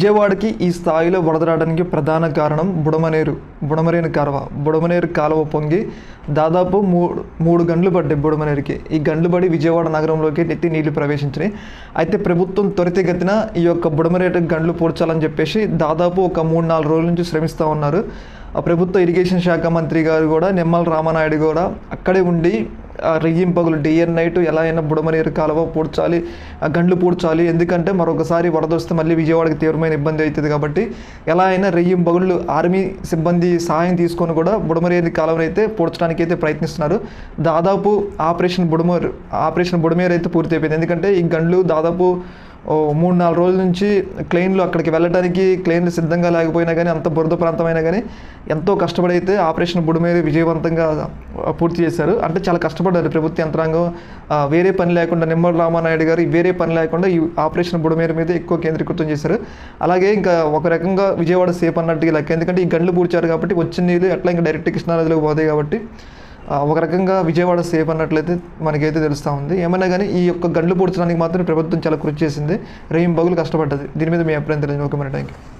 విజయవాడకి ఈ స్థాయిలో వరద రావడానికి ప్రధాన కారణం బుడమనేరు బుడమనేరు కాలువ బుడమనేరు కాలువ పొంగి దాదాపు మూడు మూడు గంటలు పడ్డాయి బుడమనేరుకి. ఈ గంటలు పడి విజయవాడ నగరంలోకి నెత్తి నీళ్ళు ప్రవేశించినాయి. అయితే ప్రభుత్వం త్వరితగతిన ఈ యొక్క బుడమరేటు గంటలు పూడ్చాలని చెప్పేసి దాదాపు ఒక మూడు నాలుగు రోజుల నుంచి శ్రమిస్తూ ఉన్నారు. ప్రభుత్వ ఇరిగేషన్ శాఖ మంత్రి గారు కూడా నిమ్మల రామనాయుడు కూడా అక్కడే ఉండి ఆ రెయ్యింపగులు డే అండ్ నైట్ ఎలా అయినా బుడమనీరు కాలువ పూడ్చాలి ఆ గండ్లు పూడ్చాలి. ఎందుకంటే మరొకసారి వరదొస్తే మళ్ళీ విజయవాడకి తీవ్రమైన ఇబ్బంది అవుతుంది కాబట్టి ఎలా అయినా రెయ్యింపగుళ్ళు ఆర్మీ సిబ్బంది సహాయం తీసుకొని కూడా బుడమరేరు కాలువను అయితే పూడ్చడానికి అయితే ప్రయత్నిస్తున్నారు. దాదాపు ఆపరేషన్ బుడమేరు ఆపరేషన్ బుడమేరు అయితే పూర్తి అయిపోయింది ఎందుకంటే ఈ గండ్లు దాదాపు ఓ మూడు నాలుగు రోజుల నుంచి క్లెయిన్లు అక్కడికి వెళ్ళడానికి క్లెయిన్లు సిద్ధంగా లేకపోయినా కానీ అంత బురద ప్రాంతమైనా కానీ ఎంతో కష్టపడి అయితే ఆపరేషన్ బుడమేరు విజయవంతంగా పూర్తి చేశారు. అంటే చాలా కష్టపడ్డారు ప్రభుత్వ యంత్రాంగం. వేరే పని లేకుండా నిమ్మల రామానాయుడు గారు వేరే పని లేకుండా ఈ ఆపరేషన్ బుడమేరు మీద ఎక్కువ కేంద్రీకృతం చేశారు. అలాగే ఇంకా ఒక రకంగా విజయవాడ సేఫ్ అన్నట్టుగా లెక్క. ఎందుకంటే ఈ గండ్లు పూడ్చారు కాబట్టి వచ్చిన నీళ్ళు ఎట్లా ఇంకా డైరెక్ట్ కృష్ణానదిలోకి పోతాయి కాబట్టి ఒక రకంగా విజయవాడ సేఫ్ అన్నట్లయితే మనకైతే తెలుస్తూ ఉంది. ఏమైనా కానీ ఈ యొక్క గండ్లు పూడ్చడానికి మాత్రం ప్రభుత్వం చాలా కృషి చేసింది. రేయింబగులు కష్టపడ్డది. దీని మీద మీ అభిప్రాయం తెలియదు ఓకే మన థ్యాంక్ యూ